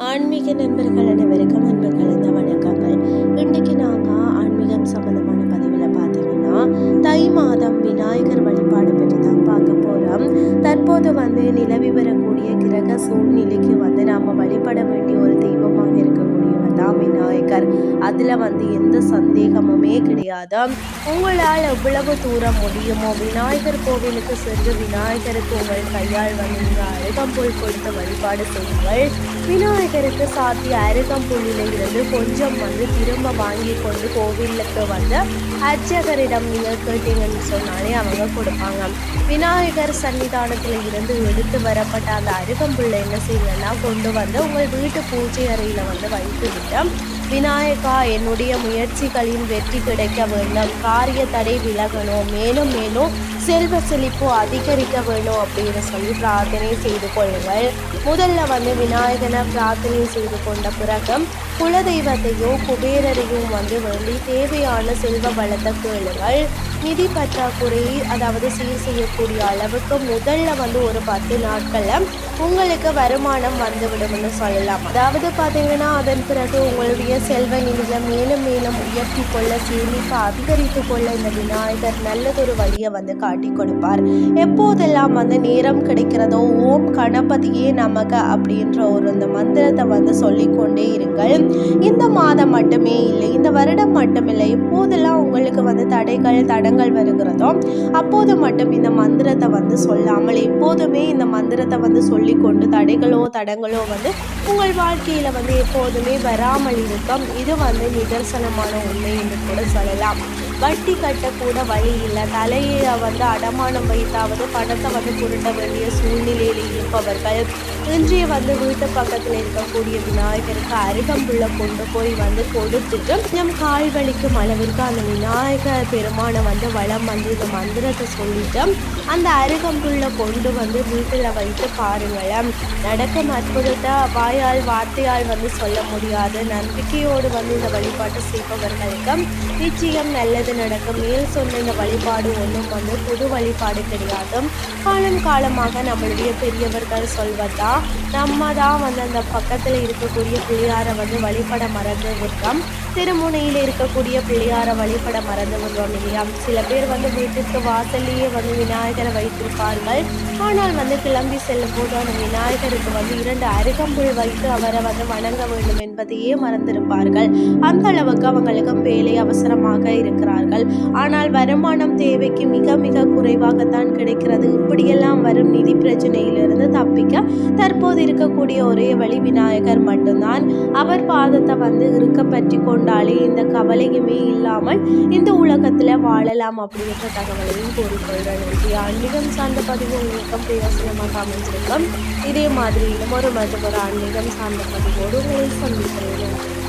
ஆன்மீக நண்பர்கள் அனைவருக்கும் அன்பு கலந்த வணக்கங்கள். இன்றைக்கு நாங்கள் ஆன்மீகம் சம்பந்தமான பதிவில் பார்த்தீங்கன்னா தை மாதம் விநாயகர் வழிபாடு பற்றி தான் பார்க்க போகிறோம் தற்போது வந்து நிலவி வரக்கூடிய கிரக சூழ்நிலைக்கு வந்து நாம் வழிபட வேண்டிய ஒரு தெய்வமாக இருக்கும் தான் விநாயகர் அதில் வந்து எந்த சந்தேகமுமே கிடையாது. உங்களால் எவ்வளவு தூரம் முடியுமோ விநாயகர் கோவிலுக்கு சென்று விநாயகருக்கு உங்கள் கையால் வந்து நீங்கள் அருகம்புல் கொடுத்து வழிபாடு செய்யுங்கள். விநாயகருக்கு சாத்திய அருகம்புல்லில் இருந்து கொஞ்சம் வந்து திரும்ப வாங்கி கொண்டு கோவிலுக்கு வந்து அர்ச்சகரிடம் நீங்கள் கேட்டீங்கன்னு சொன்னாலே அவங்க கொடுப்பாங்க. விநாயகர் சன்னிதானத்தில் இருந்து எடுத்து வரப்பட்ட அந்த அருகம்புல்லை என்ன செய்யுங்கன்னா கொண்டு வந்து உங்கள் வீட்டு பூஜை அறையில் வந்து வைத்து விட்டு விநாயகா என்னுடைய முயற்சிகளின் வெற்றி கிடைக்க வேண்டும். காரிய தடை விலகணும். மேலும் மேலும் செல்வ செழிப்பு அதிகரிக்க வேணும் அப்படின்னு சொல்லி பிரார்த்தனை செய்து கொள்ளுங்கள். முதல்ல வந்து விநாயகனை பிரார்த்தனை செய்து கொண்ட பிறகு குலதெய்வத்தையும் குபேரரையும் வந்து வேண்டி தேவையான செல்வ வளத்தை கேளுங்கள். நிதி பற்றாக்குறை அதாவது சீர் செய்யக்கூடிய அளவுக்கு முதல்ல வந்து ஒரு பத்து நாட்களில் உங்களுக்கு வருமானம் வந்துவிடும்னு சொல்லலாம். அதாவது பார்த்தீங்கன்னா அதன் பிறகு உங்களுடைய செல்வ நிலையை மேலும் மேலும் உயர்த்தி கொள்ள சேமிக்க அதிகரித்து கொள்ள இந்த விநாயகர் நல்லதொரு வழியை வந்து காட்டி கொடுப்பார். எப்போதெல்லாம் வந்து நேரம் கிடைக்கிறதோ ஓம் கணபதியே நமக்கு அப்படின்ற ஒரு இந்த மந்திரத்தை வந்து சொல்லிக்கொண்டே இருங்கள். இந்த மாதம் மட்டுமே இல்லை இந்த வருடம் மட்டுமில்லை எப்போதெல்லாம் உங்களுக்கு வந்து தடைகள் தடங்கள் வருகிறதோ அப்போது மட்டும் இந்த மந்திரத்தை வந்து சொல்லாமல் எப்போதுமே இந்த மந்திரத்தை வந்து சொல்லிக்கொண்டு தடைகளோ தடங்களோ வந்து உங்கள் வாழ்க்கையில் வந்து எப்போதுமே வராமல் இருக்கும் இது வந்து நிதர்சனமான உண்மை என்று கூட சொல்லலாம். வட்டி கட்டக்கூட வழி இல்லை. தலையை வந்து அடமானம் வைத்தாவது பணத்தை வந்து புரட்ட வேண்டிய சூழ்நிலையில் இருப்பவர்கள். இன்றைய வந்து வீட்டு பக்கத்தில் இருக்கக்கூடிய விநாயகருக்கு அருகம்புள்ள கொண்டு போய் வந்து கொடுத்துட்டு நம் கால் வலிக்கும் அளவிற்கு அந்த விநாயகர் பெருமானை வந்து வளம் வந்து இந்த மந்திரத்தை சொல்லிட்டு அந்த அருகம்புள்ள கொண்டு வந்து வீட்டில் வைத்து பாருங்களேன். நடக்கும் அற்புதத்தை வாயால் வார்த்தையால் வந்து சொல்ல முடியாது. நம்பிக்கையோடு வந்து இந்த வழிபாட்டை செய்பவர்களுக்கு நிச்சயம் நல்லது. நடக்கும். மேல் சொன்ன இந்த வழிபாடு ஒன்றும் வந்து புது வழிபாடு கிடையாது காலம் காலமாக நம்மளுடைய பெரியவர்கள் சொல்வதா? நம்ம தான் வந்து அந்த பக்கத்தில் இருக்கக்கூடிய பிள்ளையாரை வந்து வழிபட மறந்து விட்டோம். திருமுனையில் இருக்கக்கூடிய பிள்ளையாரை வழிபட மறந்து விடுறோம் இல்லையா? சில பேர் வந்து வீட்டுக்கு வாசல்லையே வந்து விநாயகரை வைத்திருப்பார்கள். ஆனால் வந்து கிளம்பி செல்லும் போது அந்த விநாயகருக்கு வந்து இரண்டு அருகம்புல் வைத்து அவரை வந்து வணங்க வேண்டும் என்பதையே மறந்திருப்பார்கள். அந்த அளவுக்கு அவங்களுக்கு வேலை அவசரமாக இருக்கிறார்கள் ஆனால் வருமானம் தேவைக்கு மிக மிக குறைவாகத்தான் கிடைக்கிறது. இப்படியெல்லாம் வரும் நிதி பிரச்சனையிலிருந்து தப்பிக்க தற்போது இருக்கக்கூடிய ஒரே வழி விநாயகர் மட்டும்தான். அவர் பாதத்தை வந்து இருக்க பற்றி கொண்டாலே இந்த கவலையுமே இல்லாமல் இந்த உலகத்தில் வாழலாம் அப்படின்ற தகவலையும் கூறிக்கொள்கிறேன். நன்றி. ஆன்மீகம் சார்ந்த பதிவு உங்களுக்கும் பிரயோசனமாக அமைஞ்சிருக்கும் இதே மாதிரி இன்னும் ஒரு மற்றொரு ஒரு ஆன்மீகம் சார்ந்த பதிவோடு உங்களை சந்திக்கிறேன்.